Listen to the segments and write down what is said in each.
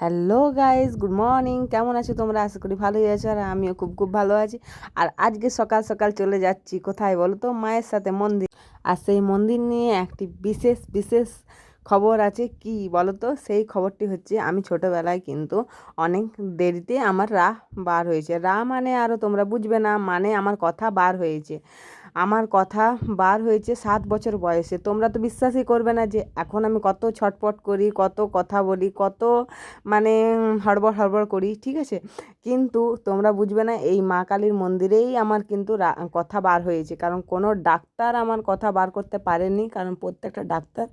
Hello guys good morning কেমন আছো তোমরা? আশা করি ভালোই আছো আর আমিও খুব খুব ভালো আছি। আর আজকে সকাল সকাল চলে যাচ্ছি। কোথায় বলো তো? মায়ের সাথে মন্দির। আর সেই মন্দির নিয়ে একটি বিশেষ বিশেষ খবর আছে। কি বলো তো? সেই খবরটি হচ্ছে, আমি ছোটোবেলায় কিন্তু অনেক দেরিতে আমার রা বার হয়েছে। রা মানে আরও তোমরা বুঝবে না মানে আমার কথা বার হয়েছে। আমার কথা বার হয়েছে সাত বছর বয়সে। তোমরা তো বিশ্বাসই করবে না যে এখন আমি কত ছটপট করি, কত কথা বলি, কত মানে হড়বড় হড়বড় করি, ঠিক আছে? কিন্তু তোমরা বুঝবে না, এই মা কালীর মন্দিরেই আমার কিন্তু কথা বার হয়েছে। কারণ কোনো ডাক্তার আমার কথা বার করতে পারেনি কারণ প্রত্যেকটা ডাক্তার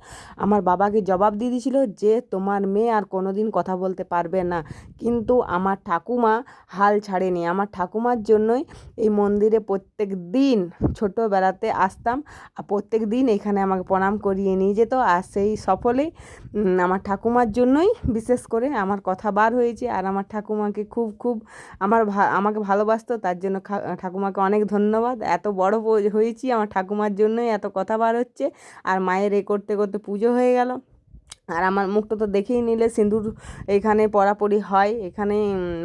আমার বাবাকে জবাব দিয়ে দিয়েছিল যে তোমার মেয়ে আর কোনো দিন কথা বলতে পারবে না। কিন্তু আমার ঠাকুমা হাল ছাড়েনি। আমার ঠাকুমার জন্যই এই মন্দিরে প্রত্যেক দিন ছোটোবেলাতে আসতাম। আর প্রত্যেক দিন এখানে আমাকে প্রণাম করিয়ে নিয়ে যেত। আর সেই সফলেই আমার ঠাকুমার জন্যই বিশেষ করে আমার কথা বার হয়েছে। আর আমার ঠাকুমাকে খুব খুব আমার আমাকে ভালোবাসতো। তার জন্য ঠাকুমাকে অনেক ধন্যবাদ। এত বড় হয়েছি আমার ঠাকুমার জন্যই এত কথা বার হচ্ছে। আর মায়ের এ করতে করতে পুজো হয়ে গেল। আর আমার মুখটা তো দেখেই নিলে সিঁদুর এখানে পড়াপড়ি হয়। এখানে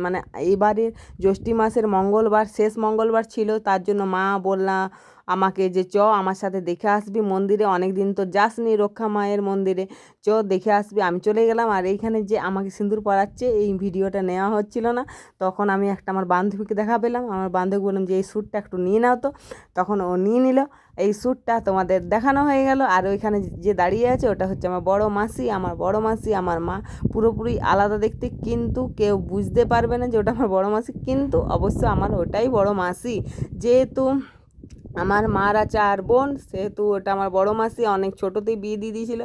মানে এবারে জ্যৈষ্ঠী মাসের মঙ্গলবার, শেষ মঙ্গলবার ছিল। তার জন্য মা বললা আমাকে যে চ, আমার সাথে দেখে আসবি মন্দিরে অনেক দিন তো যাসনি রক্ষা মায়ের মন্দিরে। চ, দেখে আসবি। আমি চলে গেলাম আর এইখানে যে আমাকে সিঁদুর পরাচ্ছে, এই ভিডিওটা নেওয়া হচ্ছিল না। তখন আমি একটা আমার বান্ধবীকে দেখা পেলাম। আমার বান্ধবী বললাম যে, এই শ্যুটটা একটু নিয়ে নাও তো। তখন ও নিয়ে নিল। এই শ্যুটটা তোমাদের দেখানো হয়ে গেল। আর ওইখানে যে দাঁড়িয়ে আছে, ওটা হচ্ছে আমার বড় মাসি। আমার বড় মাসি, আমার মা পুরোপুরি আলাদা দেখতে। কিন্তু কেউ বুঝতে পারবে না যে, ওটা আমার বড় মাসি। কিন্তু অবশ্য আমার ওটাই বড় মাসি। যেহেতু আমার মারা চার বোন, সেহেতু ওটা আমার বড় মাসি, অনেক ছোটোতেই বিয়ে দিয়ে দিয়েছিল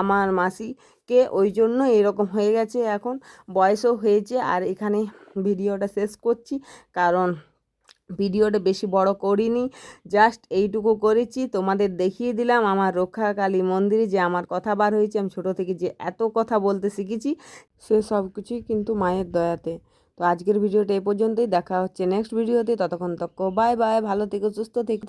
আমার মাসিকে, ওই জন্য এরকম হয়ে গেছে এখন। বয়সও হয়েছে আর এখানে ভিডিওটা শেষ করছি, কারণ ভিডিওটা বেশি বড় করিনি, জাস্ট এইটুকু করেছি। তোমাদের দেখিয়ে দিলাম আমার রক্ষাকালী মন্দিরে যে আমার কথা বার হয়েছে, আমি ছোটো থেকে যে এত কথা বলতে শিখেছি, সে সব কিছুই কিন্তু মায়ের দয়াতে। তো আজকের ভিডিওটা এ পর্যন্তই, দেখা হচ্ছে নেক্সট ভিডিওতে, ততক্ষণ তক বাই বাই ভালো থেকো, সুস্থ থেকো।